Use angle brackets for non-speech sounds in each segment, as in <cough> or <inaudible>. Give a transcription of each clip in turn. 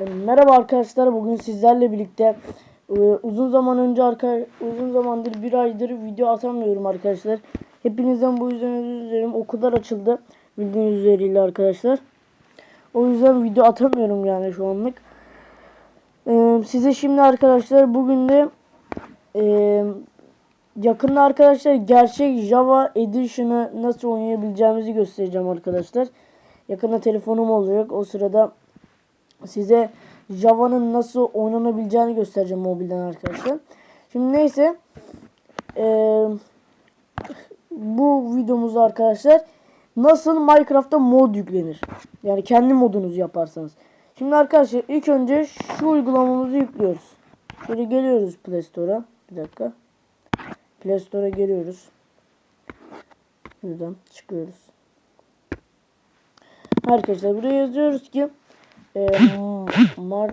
E, Merhaba arkadaşlar. Bugün sizlerle birlikte e, uzun zaman önce arka uzun zamandır bir aydır video atamıyorum arkadaşlar. Hepinizden bu yüzden özür dilerim. Okullar açıldı bildiğiniz üzere arkadaşlar. O yüzden video atamıyorum yani şu anlık. E, size şimdi arkadaşlar bugün de e, yakında arkadaşlar gerçek Java Edition'ı nasıl oynayabileceğimizi göstereceğim arkadaşlar. Yakında telefonum olacak. O sırada size Java'nın nasıl oynanabileceğini göstereceğim mobilden arkadaşlar. Şimdi neyse eee, bu videomuzda arkadaşlar nasıl Minecraft'ta mod yüklenir. Yani kendi modunuzu yaparsanız. Şimdi arkadaşlar ilk önce şu uygulamamızı yüklüyoruz. Şöyle geliyoruz Play Store'a. Bir dakika. Play Store'a geliyoruz. Buradan çıkıyoruz. Arkadaşlar buraya yazıyoruz ki e, Mar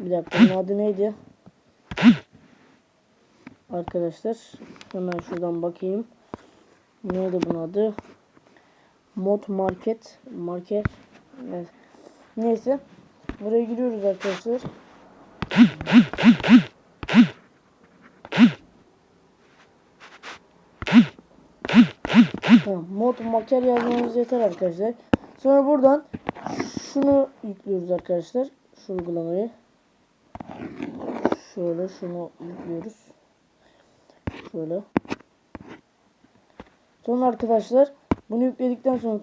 bir dakika bunun adı neydi? Arkadaşlar hemen şuradan bakayım. Neydi bunun adı? Mod Market Market evet. Neyse buraya giriyoruz arkadaşlar. Mod maker yazmamız yeter arkadaşlar. Sonra buradan şunu yüklüyoruz arkadaşlar. Şu uygulamayı. Şöyle şunu yüklüyoruz. Şöyle. Sonra arkadaşlar bunu yükledikten sonra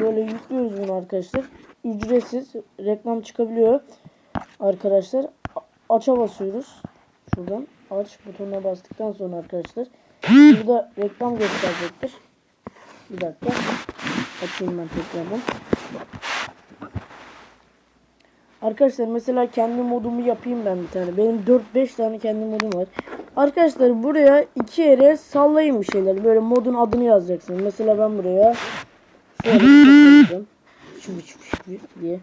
böyle yüklüyoruz bunu arkadaşlar. Ücretsiz reklam çıkabiliyor. Arkadaşlar aç'a basıyoruz. Şuradan aç butonuna bastıktan sonra arkadaşlar burada reklam gösterecektir. Bir dakika. Açayım ben tekrardan. Arkadaşlar mesela kendi modumu yapayım ben bir tane. Benim 4-5 tane kendi modum var. Arkadaşlar buraya iki yere sallayın bir şeyler. Böyle modun adını yazacaksınız. Mesela ben buraya şöyle bir. Şıvı şıvı şıvı diye.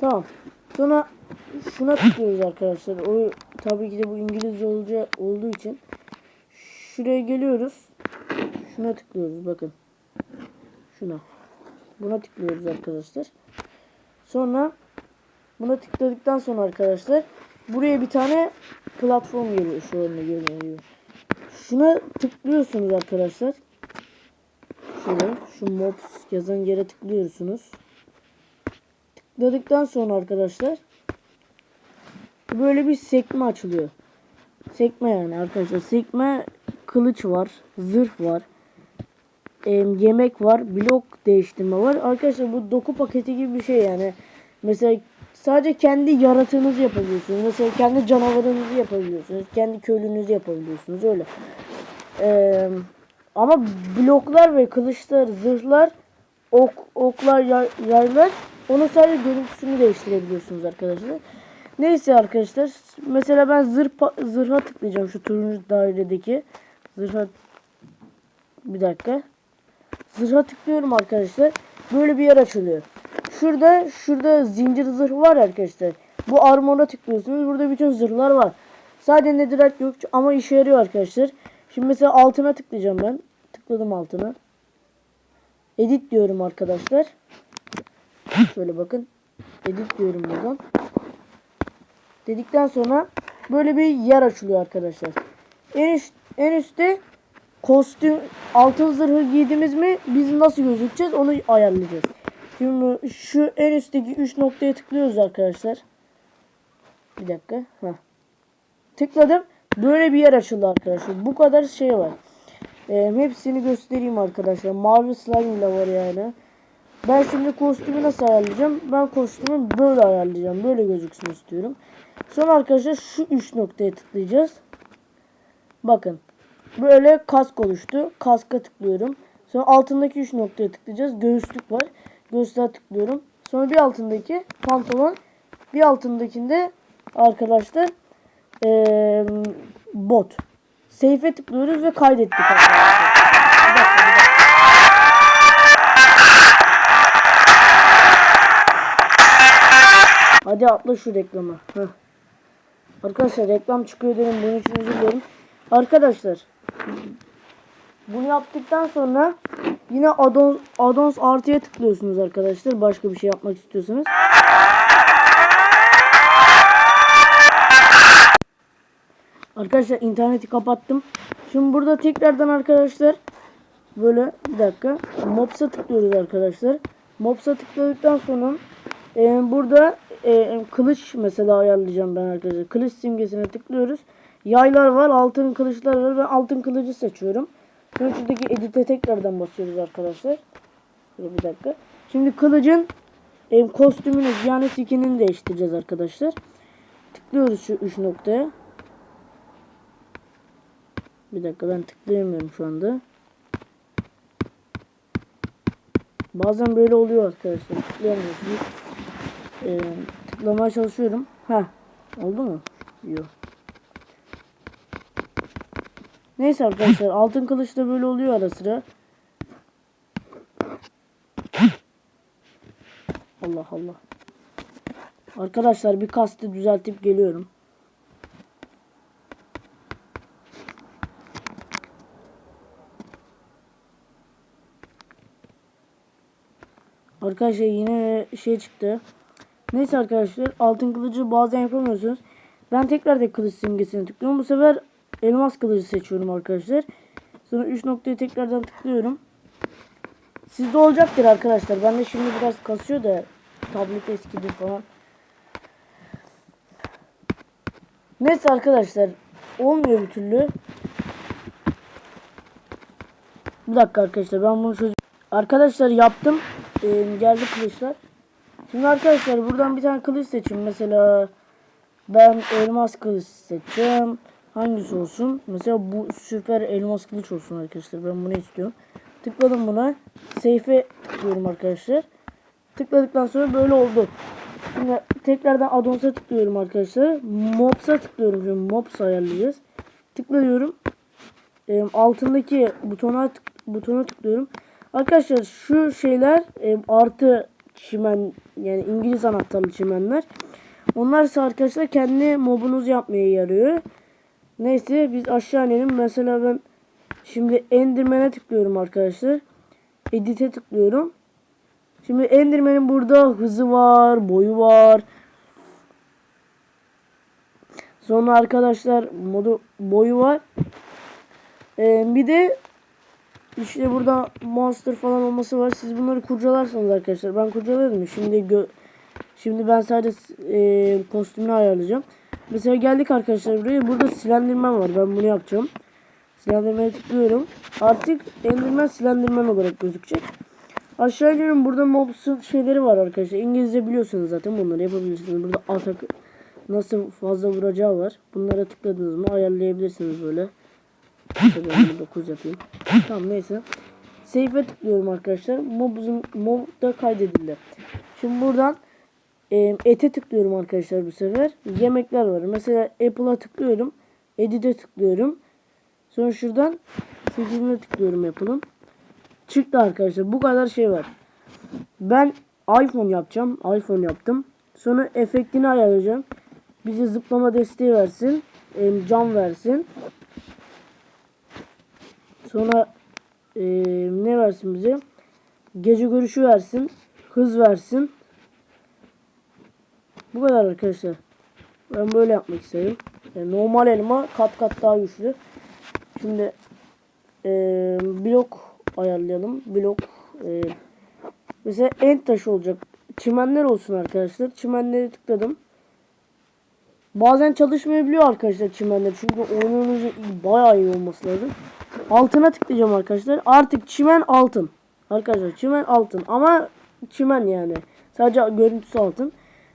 Tamam. Sonra şuna tıklıyoruz arkadaşlar. O tabii ki de bu İngilizce olacağı, olduğu için şuraya geliyoruz. Şuna tıklıyoruz bakın. Şuna. Buna tıklıyoruz arkadaşlar. Sonra buna tıkladıktan sonra arkadaşlar buraya bir tane platform geliyor. Şu önüne geliyor. Şuna tıklıyorsunuz arkadaşlar. Şöyle şu mobs yazan yere tıklıyorsunuz. Tıkladıktan sonra arkadaşlar böyle bir sekme açılıyor. Sekme yani arkadaşlar. Sekme kılıç var. Zırh var. E, yemek var. Blok değiştirme var. Arkadaşlar bu doku paketi gibi bir şey yani. Mesela sadece kendi yaratığınızı yapabiliyorsunuz. Mesela kendi canavarınızı yapabiliyorsunuz. Kendi köylünüzü yapabiliyorsunuz. Öyle. E, ama bloklar ve kılıçlar, zırhlar, ok, oklar, yay- yaylar onun sadece görüntüsünü değiştirebiliyorsunuz arkadaşlar. Neyse arkadaşlar. Mesela ben zırh, zırha tıklayacağım şu turuncu dairedeki. Zırha bir dakika. Zırha tıklıyorum arkadaşlar. Böyle bir yer açılıyor. Şurada şurada zincir zırh var arkadaşlar. Bu armora tıklıyorsunuz. Burada bütün zırhlar var. Sadece netherite yok ama işe yarıyor arkadaşlar. Şimdi mesela altına tıklayacağım ben. Tıkladım altına. Edit diyorum arkadaşlar. Şöyle bakın. Edit diyorum buradan. Dedikten sonra böyle bir yer açılıyor arkadaşlar. En üst, en üstte kostüm altın zırhı giydiğimiz mi biz nasıl gözükeceğiz onu ayarlayacağız. Şimdi şu en üstteki 3 noktaya tıklıyoruz arkadaşlar. Bir dakika. Heh. Tıkladım. Böyle bir yer açıldı arkadaşlar. Bu kadar şey var. Ee, hepsini göstereyim arkadaşlar. Mavi slime ile var yani. Ben şimdi kostümü nasıl ayarlayacağım? Ben kostümü böyle ayarlayacağım. Böyle gözüksün istiyorum. Sonra arkadaşlar şu 3 noktaya tıklayacağız. Bakın. Böyle kask oluştu. Kaska tıklıyorum. Sonra altındaki 3 noktaya tıklayacağız. Göğüslük var. Göğüslüğe tıklıyorum. Sonra bir altındaki pantolon. Bir altındakinde arkadaşlar eee, bot. Safe'e tıklıyoruz ve kaydettik arkadaşlar. Bir dakika. Hadi atla şu reklamı. Heh. Arkadaşlar reklam çıkıyor dedim. Bunun için özür dilerim. Arkadaşlar bunu yaptıktan sonra Yine addons, addons artıya tıklıyorsunuz arkadaşlar. Başka bir şey yapmak istiyorsanız. Arkadaşlar interneti kapattım. Şimdi burada tekrardan arkadaşlar böyle bir dakika Mops'a tıklıyoruz arkadaşlar. Mops'a tıkladıktan sonra e, burada e, kılıç mesela ayarlayacağım ben arkadaşlar. Kılıç simgesine tıklıyoruz. Yaylar var, altın kılıçlar var. Ben altın kılıcı seçiyorum. Sonra şuradaki edit'e tekrardan basıyoruz arkadaşlar. Böyle bir dakika. Şimdi kılıcın e, kostümünü yani skinini değiştireceğiz arkadaşlar. Tıklıyoruz şu üç noktaya. Bir dakika ben tıklayamıyorum şu anda. Bazen böyle oluyor arkadaşlar. Tıklayamıyorsunuz. Ee, tıklamaya çalışıyorum. Ha, oldu mu? Yok. Neyse arkadaşlar <laughs> altın kılıçta böyle oluyor ara sıra. Allah Allah. Arkadaşlar bir kastı düzeltip geliyorum. Arkadaşlar yine şey çıktı. Neyse arkadaşlar altın kılıcı bazen yapamıyorsunuz. Ben tekrar da kılıç simgesine tıklıyorum. Bu sefer elmas kılıcı seçiyorum arkadaşlar. Sonra 3 noktayı tekrardan tıklıyorum. Sizde olacaktır arkadaşlar. Ben de şimdi biraz kasıyor da tablet eskidir falan. Neyse arkadaşlar olmuyor bir türlü. Bir dakika arkadaşlar ben bunu çözüm. Arkadaşlar yaptım. Ee, geldi kılıçlar. Şimdi arkadaşlar buradan bir tane kılıç seçin. Mesela ben elmas kılıç seçeceğim. Hangisi olsun? Mesela bu süper elmas kılıç olsun arkadaşlar. Ben bunu istiyorum. Tıkladım buna. Safe'e tıklıyorum arkadaşlar. Tıkladıktan sonra böyle oldu. Şimdi tekrardan addons'a tıklıyorum arkadaşlar. Mobs'a tıklıyorum. Şimdi Mobs ayarlayacağız. Tıklıyorum. E, altındaki butona tık, butona tıklıyorum. Arkadaşlar şu şeyler e, artı çimen yani İngiliz anahtarlı çimenler. Onlar ise arkadaşlar kendi mobunuzu yapmaya yarıyor. Neyse biz aşağı inelim. Mesela ben şimdi Enderman'e tıklıyorum arkadaşlar. Edit'e tıklıyorum. Şimdi Enderman'in burada hızı var, boyu var. Sonra arkadaşlar modu boyu var. Ee, bir de işte burada monster falan olması var. Siz bunları kurcalarsanız arkadaşlar. Ben kurcaladım. Şimdi gö Şimdi ben sadece e, kostümünü ayarlayacağım. Mesela geldik arkadaşlar buraya. Burada silendirmen var. Ben bunu yapacağım. Silendirmeye tıklıyorum. Artık endirmen silendirmen olarak gözükecek. Aşağı iniyorum. Burada mobsun şeyleri var arkadaşlar. İngilizce biliyorsunuz zaten bunları yapabilirsiniz. Burada atak nasıl fazla vuracağı var. Bunlara tıkladınız mı ayarlayabilirsiniz böyle. İşte ben bunu 9 yapayım. Tamam neyse. Safe'e tıklıyorum arkadaşlar. Mob'un mob da kaydedildi. Şimdi buradan ete tıklıyorum arkadaşlar bu sefer. Yemekler var. Mesela Apple'a tıklıyorum. Edit'e tıklıyorum. Sonra şuradan seçimine tıklıyorum Apple'ın. Çıktı arkadaşlar. Bu kadar şey var. Ben iPhone yapacağım. iPhone yaptım. Sonra efektini ayarlayacağım. Bize zıplama desteği versin. Cam versin. Sonra ne versin bize? Gece görüşü versin. Hız versin. Bu kadar arkadaşlar. Ben böyle yapmak istedim. Yani normal elma kat kat daha güçlü. Şimdi e, blok ayarlayalım. Blok e, mesela end taşı olacak. Çimenler olsun arkadaşlar. Çimenleri tıkladım. Bazen çalışmayabiliyor arkadaşlar çimenler. Çünkü oynanınca bayağı iyi olması lazım. Altına tıklayacağım arkadaşlar. Artık çimen altın. Arkadaşlar çimen altın. Ama çimen yani. Sadece görüntüsü altın.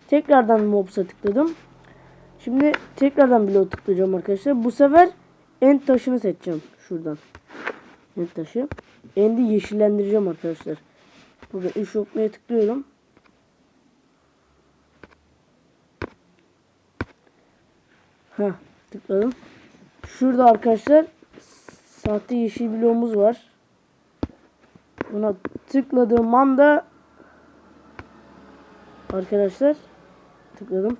Tekrardan mobs'a tıkladım. Şimdi tekrardan bloğa tıklayacağım arkadaşlar. Bu sefer end taşını seçeceğim. Şuradan. End taşı. End'i yeşillendireceğim arkadaşlar. Burada 3 noktaya tıklıyorum. Heh, tıkladım. Şurada arkadaşlar sahte yeşil bloğumuz var. Buna tıkladığım anda arkadaşlar tıkladım.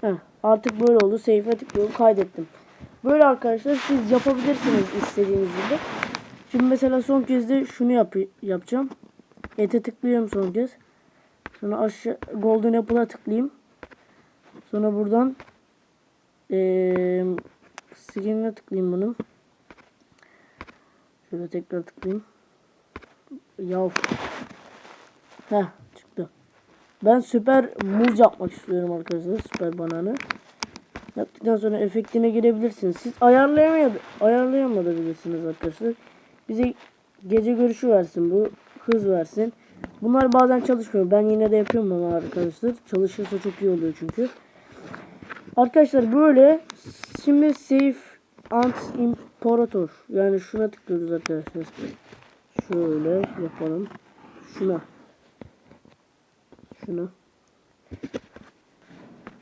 Heh, artık böyle oldu. Safe'e tıklıyorum. Kaydettim. Böyle arkadaşlar siz yapabilirsiniz istediğiniz gibi. Şimdi mesela son kez de şunu yap yapacağım. Ete tıklıyorum son kez. Sonra aşağı Golden Apple'a tıklayayım. Sonra buradan eee skin'e tıklayayım bunun. Şöyle tekrar tıklayayım. Yav. Heh. Ben süper muz yapmak istiyorum arkadaşlar. Süper bananı. Yaptıktan sonra efektine girebilirsiniz. Siz ayarlayamaya ayarlayamayabilirsiniz arkadaşlar. Bize gece görüşü versin bu. Hız versin. Bunlar bazen çalışmıyor. Ben yine de yapıyorum ama arkadaşlar. Çalışırsa çok iyi oluyor çünkü. Arkadaşlar böyle şimdi save ant imperator yani şuna tıklıyoruz arkadaşlar. Şöyle yapalım. Şuna. Şuna.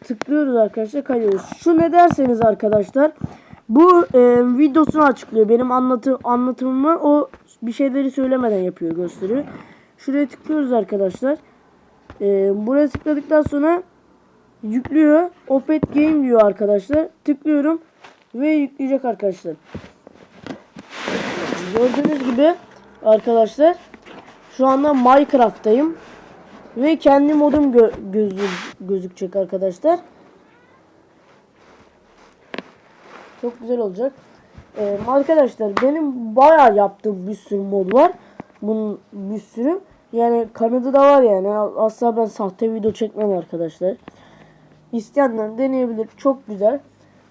Tıklıyoruz arkadaşlar kayıyoruz. Şu ne derseniz arkadaşlar bu e, videosunu açıklıyor. Benim anlatı anlatımımı o bir şeyleri söylemeden yapıyor gösteriyor. Şuraya tıklıyoruz arkadaşlar. E, buraya tıkladıktan sonra yüklüyor. Opet Game diyor arkadaşlar. Tıklıyorum ve yükleyecek arkadaşlar. Gördüğünüz gibi arkadaşlar şu anda Minecraft'tayım. Ve kendi modum gö gözü gözükecek arkadaşlar. Çok güzel olacak. Ee, arkadaşlar benim bayağı yaptığım bir sürü mod var. Bunun bir sürü. Yani kanadı da var yani. Asla ben sahte video çekmem arkadaşlar. İsteyenler deneyebilir. Çok güzel.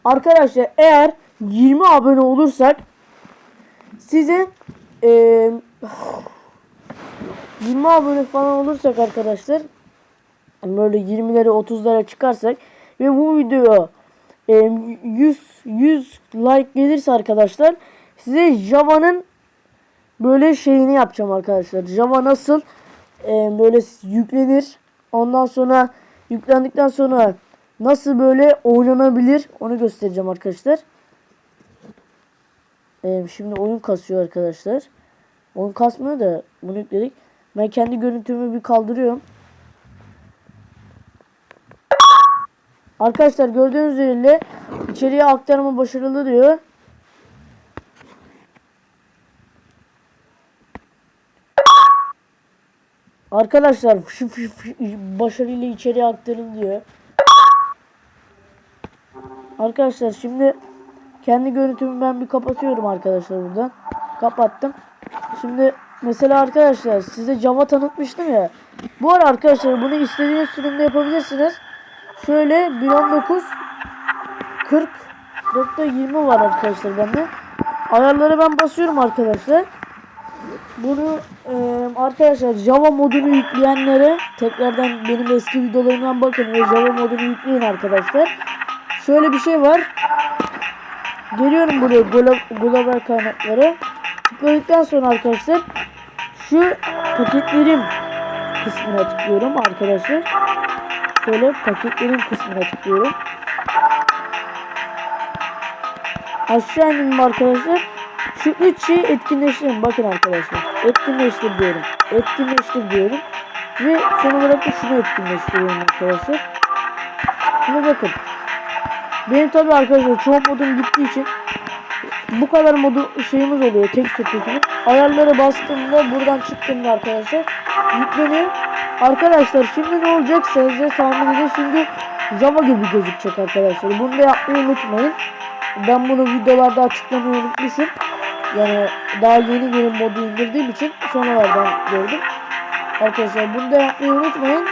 Arkadaşlar eğer 20 abone olursak size eee 20 abone falan olursak arkadaşlar böyle 20'lere 30'lara çıkarsak ve bu video e, 100 100 like gelirse arkadaşlar size Java'nın böyle şeyini yapacağım arkadaşlar. Java nasıl böyle yüklenir ondan sonra yüklendikten sonra nasıl böyle oynanabilir onu göstereceğim arkadaşlar. Şimdi oyun kasıyor arkadaşlar. Oyun kasmıyor da bunu yükledik. Ben kendi görüntümü bir kaldırıyorum. Arkadaşlar gördüğünüz üzere içeriye aktarma başarılı diyor. Arkadaşlar şu, başarıyla içeriye aktarıldı diyor. Arkadaşlar şimdi kendi görüntümü ben bir kapatıyorum arkadaşlar buradan. Kapattım. Şimdi mesela arkadaşlar size Java tanıtmıştım ya. Bu ara arkadaşlar bunu istediğiniz sürümde yapabilirsiniz. Şöyle 1.19 40.20 var arkadaşlar bende. Ayarları ben basıyorum arkadaşlar. Bunu e, arkadaşlar Java modunu yükleyenlere tekrardan benim eski videolarımdan bakın ve Java modunu yükleyin arkadaşlar. Şöyle bir şey var. Geliyorum buraya global kaynaklara. Tıkladıktan sonra arkadaşlar şu paketlerim kısmına tıklıyorum arkadaşlar. Şöyle paketlerim kısmına tıklıyorum. Aşağı indim arkadaşlar. Şu üç şeyi etkinleştirin. Bakın arkadaşlar. Etkinleştir diyorum. Etkinleştir diyorum. Ve son olarak da şunu etkinleştiriyorum arkadaşlar. Şimdi bakın. Benim tabi arkadaşlar çoğu modum gittiği için bu kadar modu şeyimiz oluyor tek sepetimiz. Ayarları bastığımda buradan çıktığımda arkadaşlar yükleniyor. Arkadaşlar şimdi ne olacak size tahmin edin şimdi Java gibi gözükecek arkadaşlar. Bunu da yapmayı unutmayın. Ben bunu videolarda açıklamayı unutmuşum. Yani daha yeni yeni modu indirdiğim için sonralardan gördüm. Arkadaşlar bunu da yapmayı unutmayın.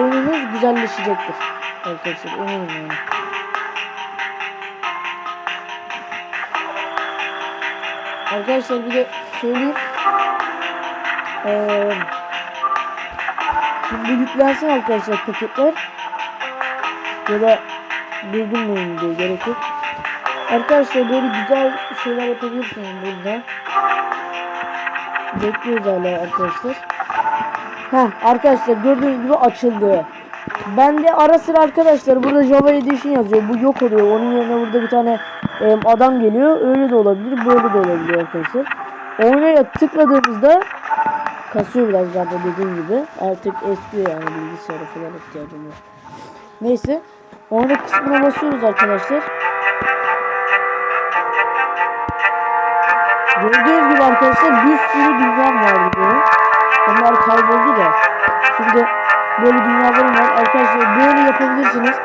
Oyununuz güzelleşecektir. Arkadaşlar eminim yani. Arkadaşlar bir de söyleyeyim. Ee, şimdi yüklensin arkadaşlar paketler. Ya da durdurmayın diye gerek. Arkadaşlar böyle güzel şeyler yapabilirsiniz burada. Bekliyoruz hala arkadaşlar. Heh arkadaşlar gördüğünüz gibi açıldı. Ben de ara sıra arkadaşlar burada Java Edition yazıyor. Bu yok oluyor. Onun yerine burada bir tane adam geliyor. Öyle de olabilir. Böyle de olabilir arkadaşlar. Oyuna tıkladığımızda kasıyor biraz daha da dediğim gibi. Artık eskiyor yani bilgisayara falan ihtiyacım var. Neyse. Oyuna kısmına basıyoruz arkadaşlar. Gördüğünüz gibi arkadaşlar bir sürü dünyam vardı benim. Onlar kayboldu da. Şimdi böyle dünyalarım var. Arkadaşlar böyle yapabilirsiniz.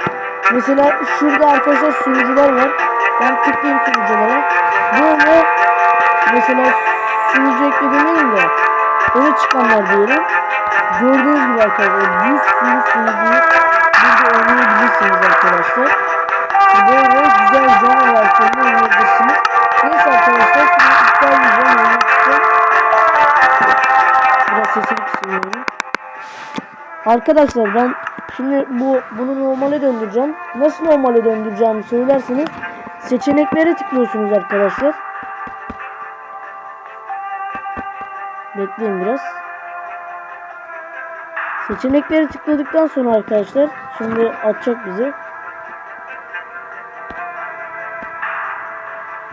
Mesela şurada arkadaşlar sunucular var. Ben tıklayayım sunuculara. Böyle mesela sunucu ekledim de öne çıkanlar diyelim. Gördüğünüz gibi arkadaşlar bir sürü sunucuyu burada oynayabilirsiniz arkadaşlar. Böyle güzel canlı versiyonunu oynayabilirsiniz. Neyse arkadaşlar şimdi iptal edeceğim. oynamak istiyorum. Biraz. Arkadaşlar ben şimdi bu bunu normale döndüreceğim. Nasıl normale döndüreceğimi söylerseniz seçeneklere tıklıyorsunuz arkadaşlar. Bekleyin biraz. Seçenekleri tıkladıktan sonra arkadaşlar şimdi açacak bizi.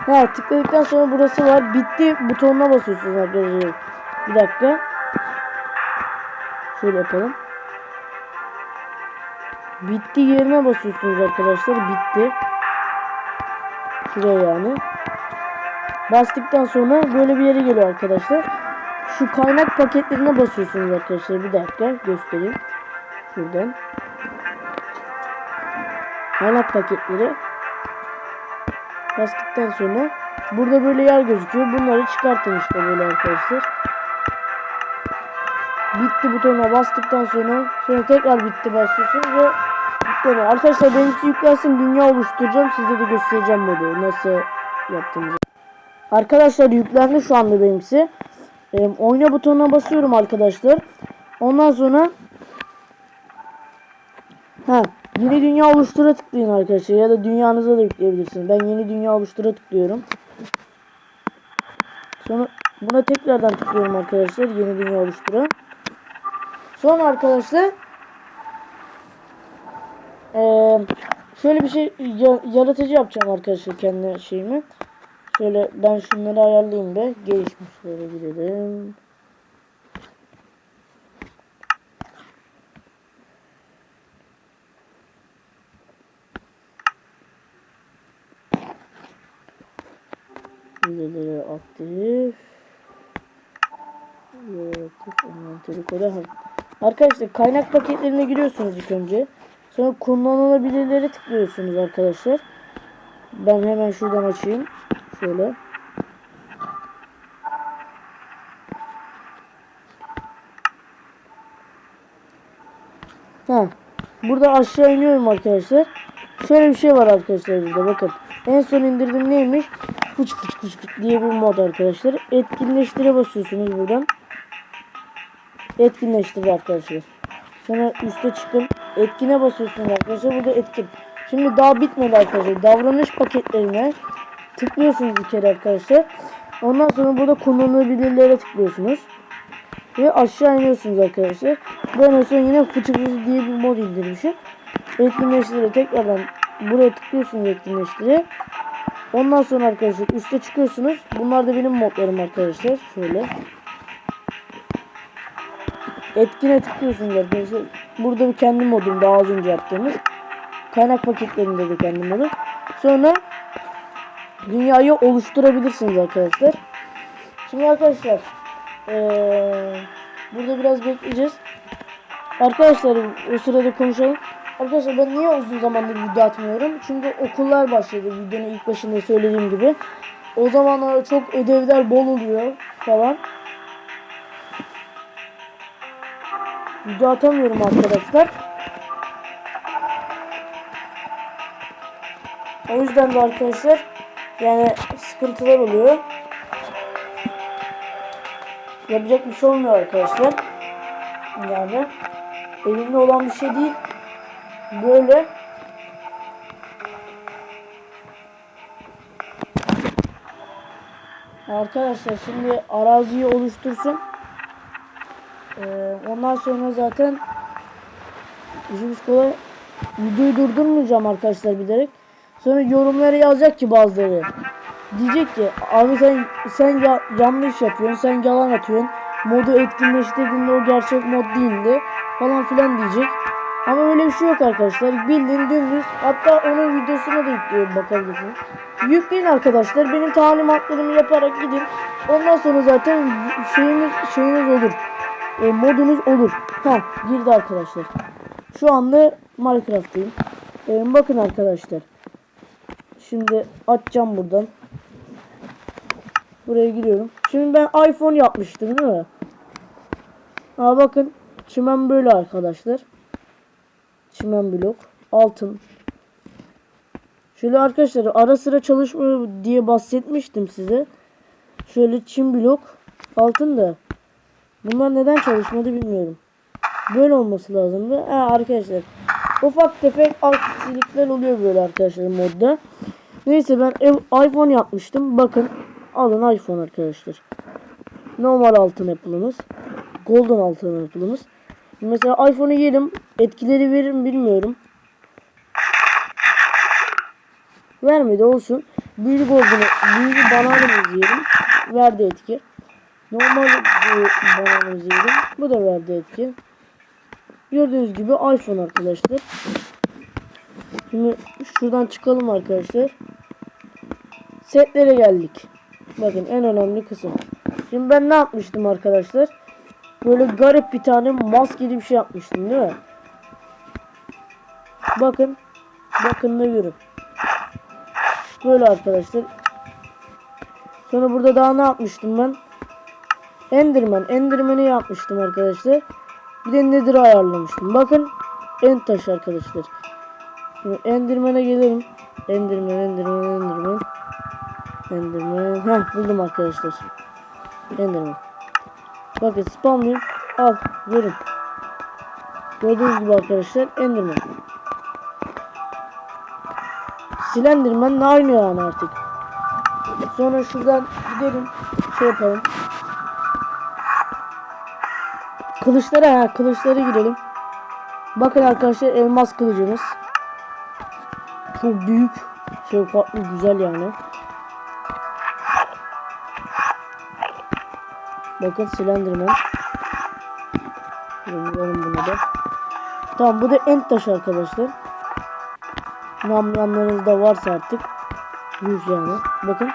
Ha tıkladıktan sonra burası var. Bitti butonuna basıyorsunuz arkadaşlar. Bir dakika. Şöyle yapalım. Bitti yerine basıyorsunuz arkadaşlar. Bitti. Şuraya yani. Bastıktan sonra böyle bir yere geliyor arkadaşlar. Şu kaynak paketlerine basıyorsunuz arkadaşlar. Bir dakika göstereyim. Şuradan. Kaynak paketleri. Bastıktan sonra burada böyle yer gözüküyor. Bunları çıkartın işte böyle arkadaşlar. Bitti butonuna bastıktan sonra sonra tekrar bitti basıyorsun ve yükleniyor. Arkadaşlar benimki yüklensin dünya oluşturacağım. Size de göstereceğim modu nasıl yaptığımızı. Arkadaşlar yüklendi şu anda benimkisi. Ee, oyna butonuna basıyorum arkadaşlar. Ondan sonra ha yeni dünya oluştura tıklayın arkadaşlar ya da dünyanıza da yükleyebilirsiniz. Ben yeni dünya oluştura tıklıyorum. Sonra buna tekrardan tıklıyorum arkadaşlar yeni dünya oluştura. Sonra arkadaşlar eee şöyle bir şey ya- yaratıcı yapacağım arkadaşlar kendi şeyimi. Şöyle ben şunları ayarlayayım be. Gelişmişlere gidelim. Vizeleri aktif. Yaratık. Arkadaşlar kaynak paketlerine giriyorsunuz ilk önce. Sonra kullanılabilirleri tıklıyorsunuz arkadaşlar. Ben hemen şuradan açayım. Şöyle. Ha. Burada aşağı iniyorum arkadaşlar. Şöyle bir şey var arkadaşlar burada bakın. En son indirdim neymiş? Fıç fıç fıç fıç diye bir mod arkadaşlar. Etkinleştire basıyorsunuz buradan. Etkinleştir arkadaşlar. Sonra üste çıkın. Etkine basıyorsunuz arkadaşlar. Burada etkin. Şimdi daha bitmedi arkadaşlar. Davranış paketlerine tıklıyorsunuz bir kere arkadaşlar. Ondan sonra burada kullanılabilirlere tıklıyorsunuz. Ve aşağı iniyorsunuz arkadaşlar. Ben sonra yine fıçı fıçı diye bir mod indirmişim. Etkinleştire tekrardan buraya tıklıyorsunuz etkinleştire. Ondan sonra arkadaşlar üste çıkıyorsunuz. Bunlar da benim modlarım arkadaşlar. Şöyle. Etkine tıklıyorsunuz arkadaşlar. Burada bir kendi modum daha az önce yaptığımız. Kaynak paketlerinde de kendi modum. Sonra dünyayı oluşturabilirsiniz arkadaşlar. Şimdi arkadaşlar eee, burada biraz bekleyeceğiz. Arkadaşlar o sırada konuşalım. Arkadaşlar ben niye uzun zamandır video atmıyorum? Çünkü okullar başladı videonun ilk başında söylediğim gibi. O zamanlar çok ödevler bol oluyor falan. Video arkadaşlar. O yüzden de arkadaşlar yani sıkıntılar oluyor. Yapacak bir şey olmuyor arkadaşlar. Yani elimde olan bir şey değil. Böyle Arkadaşlar şimdi araziyi oluştursun. Ee, ondan sonra zaten işimiz kolay. Videoyu durdurmayacağım arkadaşlar bilerek. Sonra yorumlara yazacak ki bazıları. Diyecek ki abi sen sen ya, yanlış yapıyorsun, sen yalan atıyorsun. Modu etkinleştirdiğinde o gerçek mod değildi falan filan diyecek. Ama öyle bir şey yok arkadaşlar. Bildiğin dümdüz. Hatta onun videosuna da yüklüyorum bakabilirsiniz. Yükleyin arkadaşlar. Benim talimatlarımı yaparak gidin. Ondan sonra zaten şeyiniz şeyiniz olur. E, modunuz olur. Ha girdi arkadaşlar. Şu anda Minecraft'tayım. E, bakın arkadaşlar. Şimdi açacağım buradan. Buraya giriyorum. Şimdi ben iPhone yapmıştım değil mi? Aa bakın. Çimen böyle arkadaşlar. Çimen blok. Altın. Şöyle arkadaşlar ara sıra çalışmıyor diye bahsetmiştim size. Şöyle çim blok. Altın da. Bunlar neden çalışmadı bilmiyorum. Böyle olması lazımdı. Ha, arkadaşlar. Ufak tefek aksilikler oluyor böyle arkadaşlar modda. Neyse ben ev- iPhone yapmıştım. Bakın alın iPhone arkadaşlar. Normal altın yapılımız. Golden altın yapılımız. Mesela iPhone'u yerim. Etkileri verir mi bilmiyorum. Vermedi olsun. Büyülü golden'ı, büyülü bananımızı yerim. Verdi etki. Normal bu bananımızı yerim. Bu da verdi etki. Gördüğünüz gibi iPhone arkadaşlar. Şimdi şuradan çıkalım arkadaşlar. Setlere geldik. Bakın en önemli kısım. Şimdi ben ne yapmıştım arkadaşlar? Böyle garip bir tane maskeli bir şey yapmıştım değil mi? Bakın. Bakın ne görün. Böyle arkadaşlar. Sonra burada daha ne yapmıştım ben? Enderman. Enderman'i yapmıştım arkadaşlar. Bir de Nether'ı ayarlamıştım. Bakın. En taş arkadaşlar. Şimdi Enderman'e gelelim. Enderman, Enderman, Enderman. Enderman. Heh buldum arkadaşlar. Enderman. Bakın spamlayayım. Al. Görün. Gördüğünüz gibi arkadaşlar Enderman. Slenderman aynı yani artık. Sonra şuradan gidelim. Şey yapalım. Kılıçlara ha kılıçlara girelim. Bakın arkadaşlar elmas kılıcımız. Çok büyük. Farklı güzel yani. Bakın Slenderman. Yapalım bunu da. Tamam bu da end taşı arkadaşlar. Namlanlarınızda varsa artık. Yüz yani. Bakın.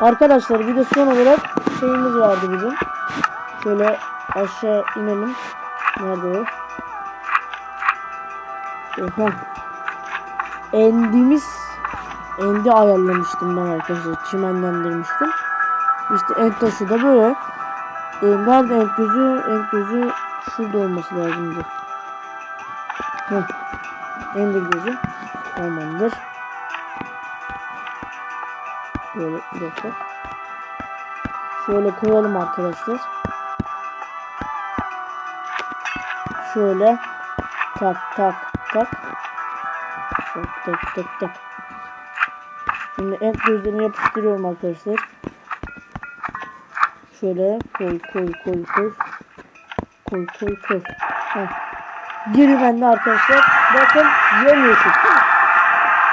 Arkadaşlar bir de son olarak şeyimiz vardı bizim. Şöyle aşağı inelim. Nerede o? Oha. Endimiz endi ayarlamıştım ben arkadaşlar. Çimenlendirmiştim. İşte end taşı da böyle. E, nerede end gözü? End gözü şurada olması lazımdı. Heh. Ender gözü. Tamamdır. Böyle bir. Şöyle koyalım arkadaşlar. Şöyle tak tak tak. Tak tak tak tak. Şimdi end gözlerini yapıştırıyorum arkadaşlar. Şöyle koy koy koy koy. Koy koy koy. Heh. Geri bende arkadaşlar. Bakın yemyeşil.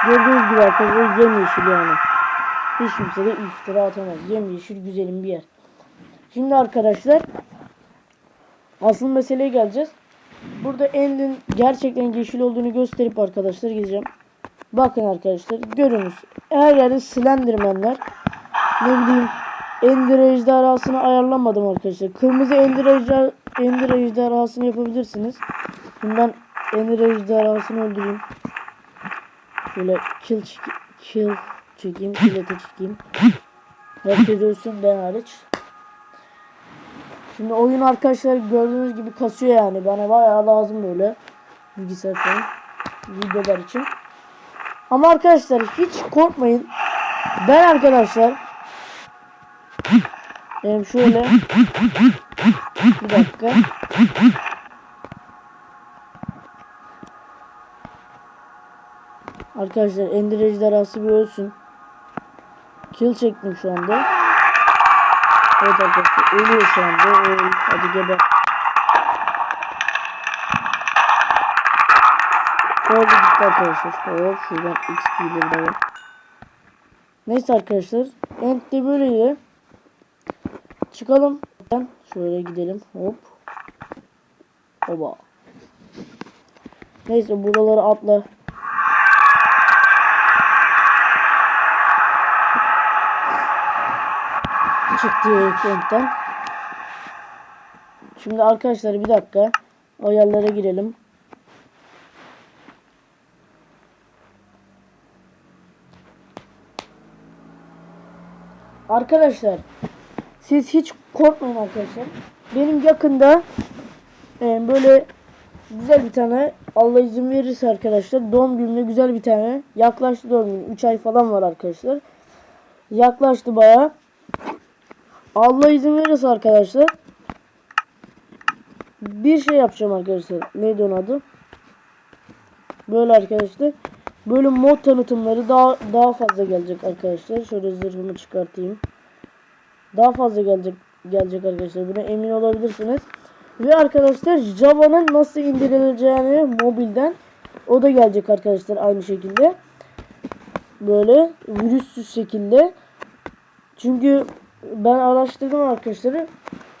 Gördüğünüz gibi arkadaşlar yemyeşil yani. Hiç kimse de iftira atamaz. Yemyeşil güzelim bir yer. Şimdi arkadaşlar asıl meseleye geleceğiz. Burada End'in gerçekten yeşil olduğunu gösterip arkadaşlar gideceğim. Bakın arkadaşlar görünüz. Her yerde Slenderman'ler. Ne bileyim Ender ejderhasını ayarlamadım arkadaşlar. Kırmızı Ender, ejder, Ender ejderhasını yapabilirsiniz. Bundan Ender ejderhasını öldüreyim. Böyle kill, kill çekeyim. Killete çekeyim. Herkes ölsün ben hariç. Şimdi oyun arkadaşlar gördüğünüz gibi kasıyor yani. Bana bayağı lazım böyle. Bilgisayar falan. Videolar için. Ama arkadaşlar hiç korkmayın. Ben arkadaşlar Benim şöyle bir dakika. Arkadaşlar Ender ejderhası bir ölsün. Kill çektim şu anda. Evet arkadaşlar ölüyor şu anda. Öl. Hadi geber. Şöyle gitti arkadaşlar. Hop şuradan XP'leri de var. Neyse arkadaşlar. End de böyleydi. Çıkalım. Şöyle gidelim. Hop. Oba. Neyse buraları atla. Çıktı renkten. Şimdi arkadaşlar bir dakika. Ayarlara girelim. Arkadaşlar siz hiç korkmayın arkadaşlar. Benim yakında e, böyle güzel bir tane Allah izin verirse arkadaşlar doğum gününe güzel bir tane yaklaştı doğum günü 3 ay falan var arkadaşlar. Yaklaştı baya. Allah izin verirse arkadaşlar bir şey yapacağım arkadaşlar. Neydi onun adı? Böyle arkadaşlar. Böyle mod tanıtımları daha daha fazla gelecek arkadaşlar. Şöyle zırhımı çıkartayım. Daha fazla gelecek gelecek arkadaşlar. Buna emin olabilirsiniz. Ve arkadaşlar Java'nın nasıl indirileceğini mobilden o da gelecek arkadaşlar aynı şekilde. Böyle virüssüz şekilde. Çünkü ben araştırdım arkadaşlar.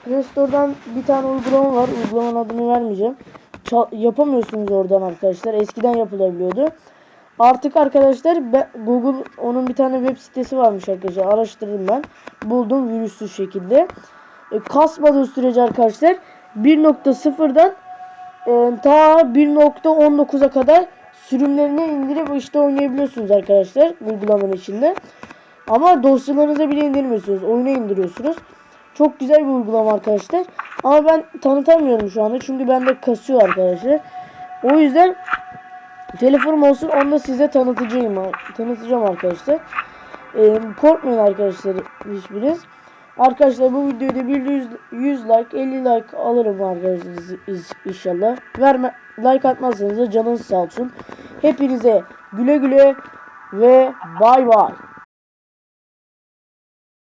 Play Store'dan bir tane uygulama var. Uygulamanın adını vermeyeceğim. Ça- yapamıyorsunuz oradan arkadaşlar. Eskiden yapılabiliyordu. Artık arkadaşlar Google onun bir tane web sitesi varmış arkadaşlar. Araştırdım ben. Buldum virüssüz şekilde. E, kasmadığı sürece arkadaşlar 1.0'dan e, ta 1.19'a kadar sürümlerini indirip işte oynayabiliyorsunuz arkadaşlar uygulamanın içinde. Ama dosyalarınıza bile indirmiyorsunuz. Oyunu indiriyorsunuz. Çok güzel bir uygulama arkadaşlar. Ama ben tanıtamıyorum şu anda. Çünkü bende kasıyor arkadaşlar. O yüzden telefonum olsun onu da size tanıtacağım. Tanıtacağım arkadaşlar. Ee, korkmayın arkadaşlar hiçbiriniz. Arkadaşlar bu videoyu da bir 100, 100 like 50 like alırım arkadaşlar iz- inşallah. Verme like atmazsanız da canınız sağ olsun. Hepinize güle güle ve bay bay.